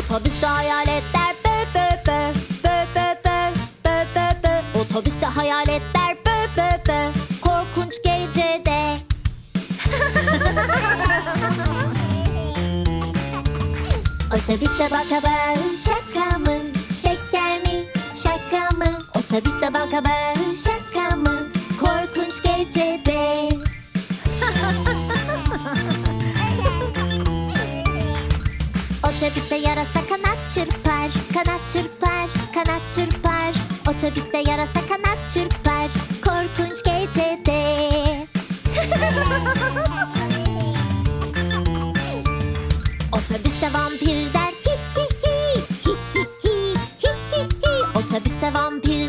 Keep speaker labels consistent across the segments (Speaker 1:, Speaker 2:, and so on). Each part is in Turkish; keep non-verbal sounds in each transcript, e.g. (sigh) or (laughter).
Speaker 1: Otobüste hayaletler bö bö bö bö bö bö bö bö bö. Otobüste hayaletler bö bö bö korkunç gecede. (laughs) Otobüste bakalım şaka mı şeker mi şaka mı Otobüste bakalım şaka Otobüste yarasa kanat çırpar Kanat çırpar, kanat çırpar. Otobüste yarasa kanat çırpar Korkunç gecede. (laughs) Otobüste vampir der hi hi hi. Hi hi hi hi hi hi. Otobüste vampir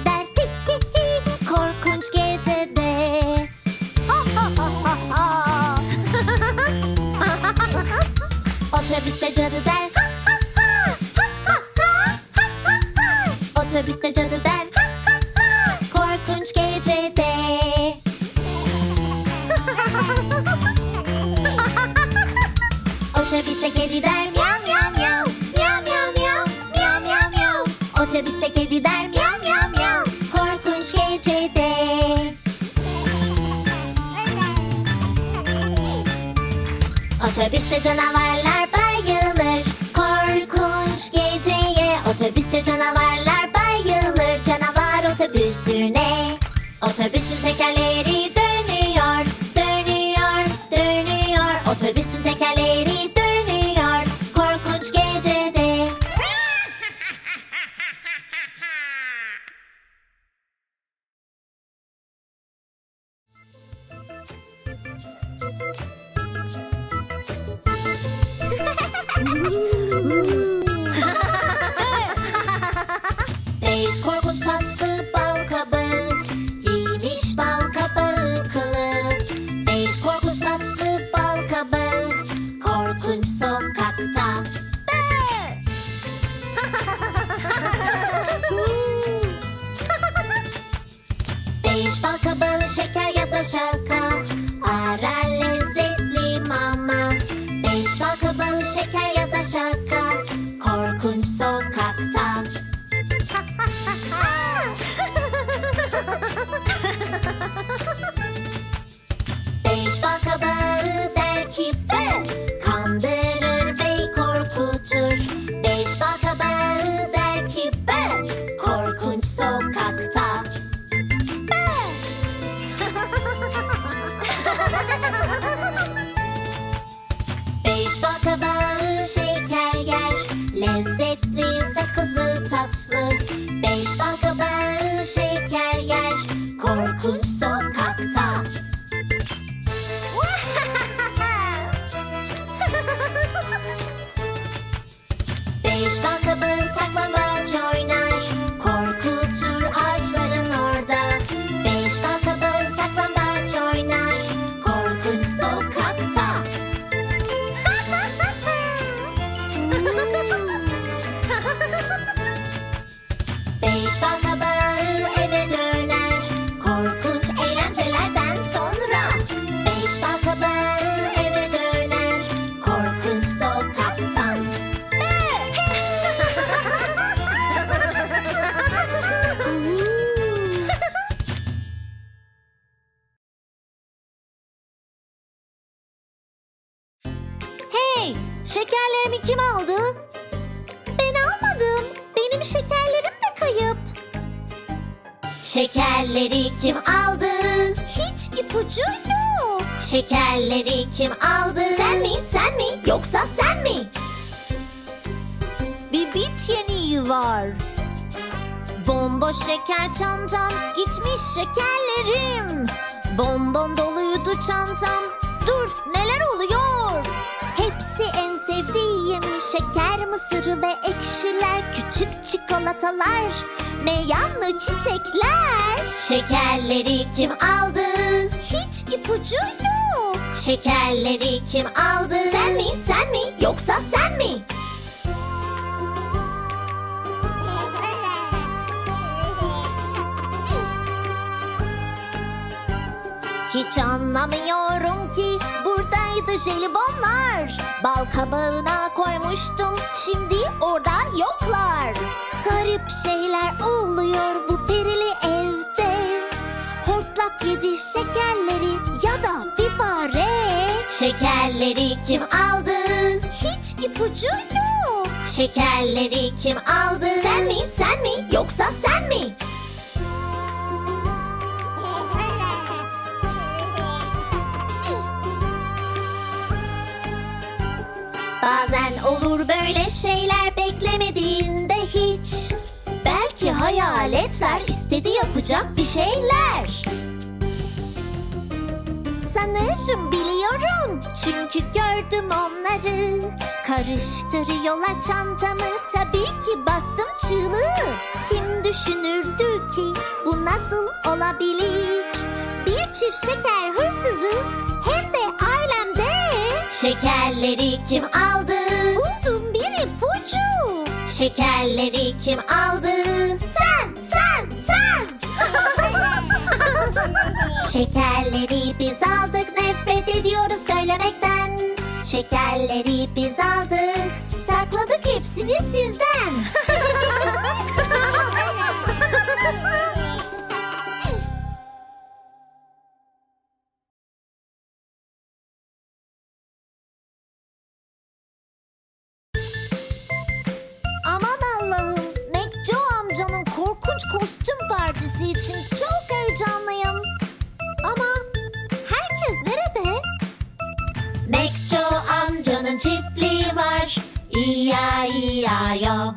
Speaker 1: Otobüste kedi der miyav miyav miyav. Miyav miyav miyav. Miyav miyav miyav. Otobüste kedi der miyav miyav miyav. Korkunç gecede. Otobüste canavarlar bayılır. Korkunç geceye. Otobüste canavarlar Beş korkunç tatlı bal kabağı Giymiş bal kabağı kılığı Beş korkunç tatlı bal kabağı Korkunç sokakta. (laughs) Beş bal kabağı şeker ya da şaka. Arar lezzetli mama. Beş bal kabağı şeker ya da şaka Beige Buckaboo. Şekerleri kim aldı? Hiç ipucu yok. Şekerleri kim aldı? Sen mi? Sen mi? Yoksa sen mi? Bir bit yeniği var. Bomboş şeker çantam gitmiş şekerlerim. Bonbon doluydu çantam. Dur neler oluyor? Hepsi en sevdiğim şeker mısırı ve ekşiler küçük çikolatalar ne yanlı çiçekler. Şekerleri kim aldı? Hiç ipucu yok. Şekerleri kim aldı? Sen mi? Sen mi? Yoksa sen mi? Hiç anlamıyorum ki buradaydı jelibonlar. Bal kabağına koymuştum şimdi orada yoklar. Garip şeyler oluyor bu perili evde. Hortlak yedi şekerleri ya da bir fare. Şekerleri kim aldı? Hiç ipucu yok. Şekerleri kim aldı? Sen mi? Sen mi? Yoksa sen mi? Bazen olur böyle şeyler beklemediğinde hiç. Belki hayaletler istedi yapacak bir şeyler. Sanırım biliyorum. Çünkü gördüm onları. Karıştırıyorlar çantamı. Tabii ki bastım çığlığı. Kim düşünürdü ki bu nasıl olabilir? Bir çift şeker hırsızı hem Şekerleri kim aldı? Buldum bir ipucu Şekerleri kim aldı? Sen, sen, sen (laughs) Şekerleri biz aldık nefret ediyoruz söylemekten Şekerleri biz aldık sakladık için çok heyecanlıyım ama herkes nerede? Mekço amcanın çiftliği var. İya iya yo.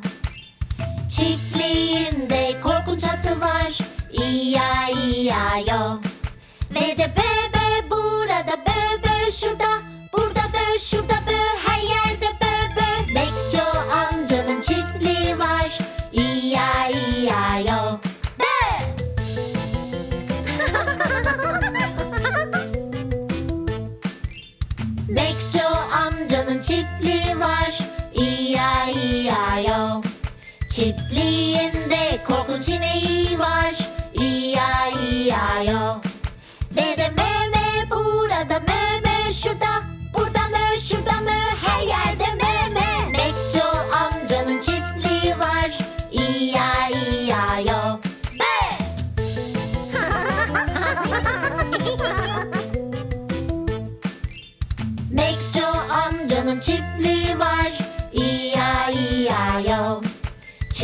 Speaker 1: Çiftliğinde korkunç atı var. İya iya yo. Ve de bö Çiftliğinde korkunç ineği var. İya iya yo. Ve de mö mö burada mö mö şurada. Burada mö şurada mö her yerde mö mö. Bekço amcanın çiftliği var. İya iya yo. Bö! Mekco (laughs) amcanın çiftliği var. İya.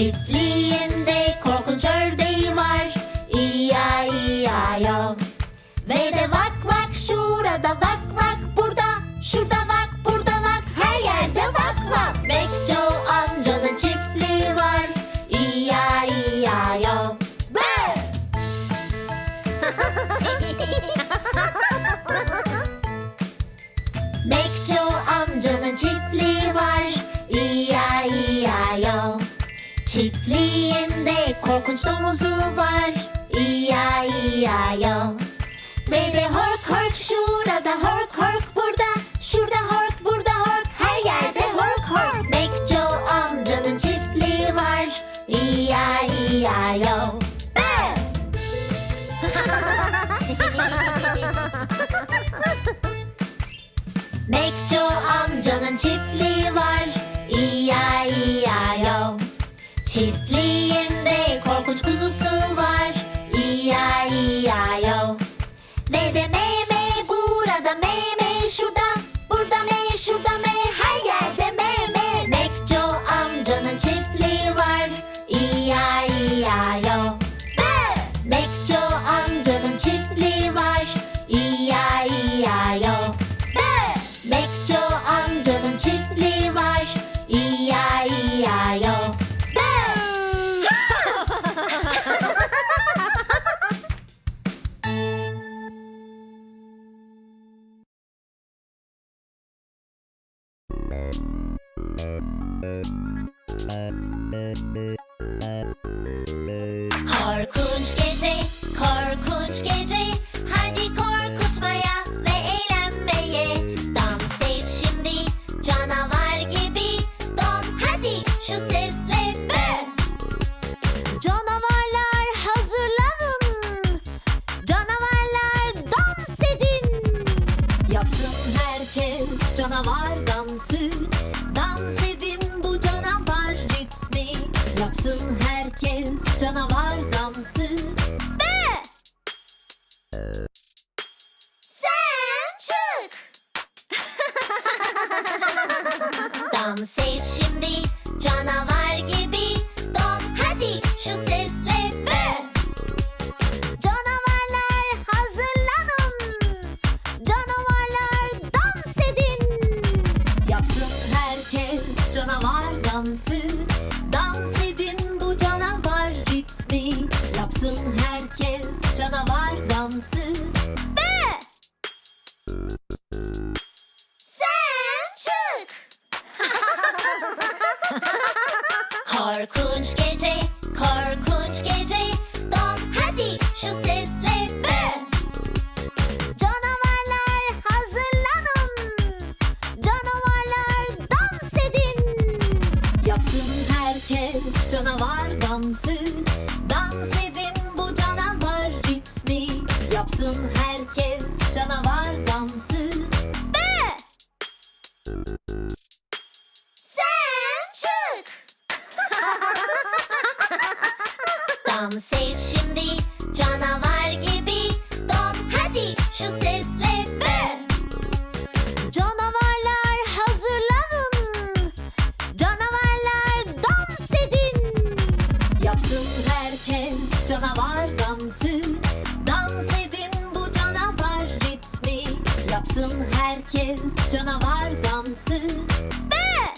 Speaker 1: Çiftliğinde korkunç ördeği var. İya iya yo. Ve de vak vak şurada vak vak korkunç domuzu var. İya iya yo. Ve de hork hork şurada hork hork burada. Şurada hork burada hork her yerde hork hork. Bekço amcanın çiftliği var. İya iya yo. Bö! (laughs) Bekço amcanın çiftliği var. İya iya yo. Çiftliğinde korkunç kuzusu var. İya iya yo. Sen çık. (laughs) Dans et şimdi canavar gibi. Don hadi şu
Speaker 2: ses. dansı Dans edin bu canavar ritmi Yapsın herkes canavar dansı
Speaker 1: Be! Sen çık! (laughs) dans et şimdi canavar
Speaker 2: herkes canavar dansı. Be!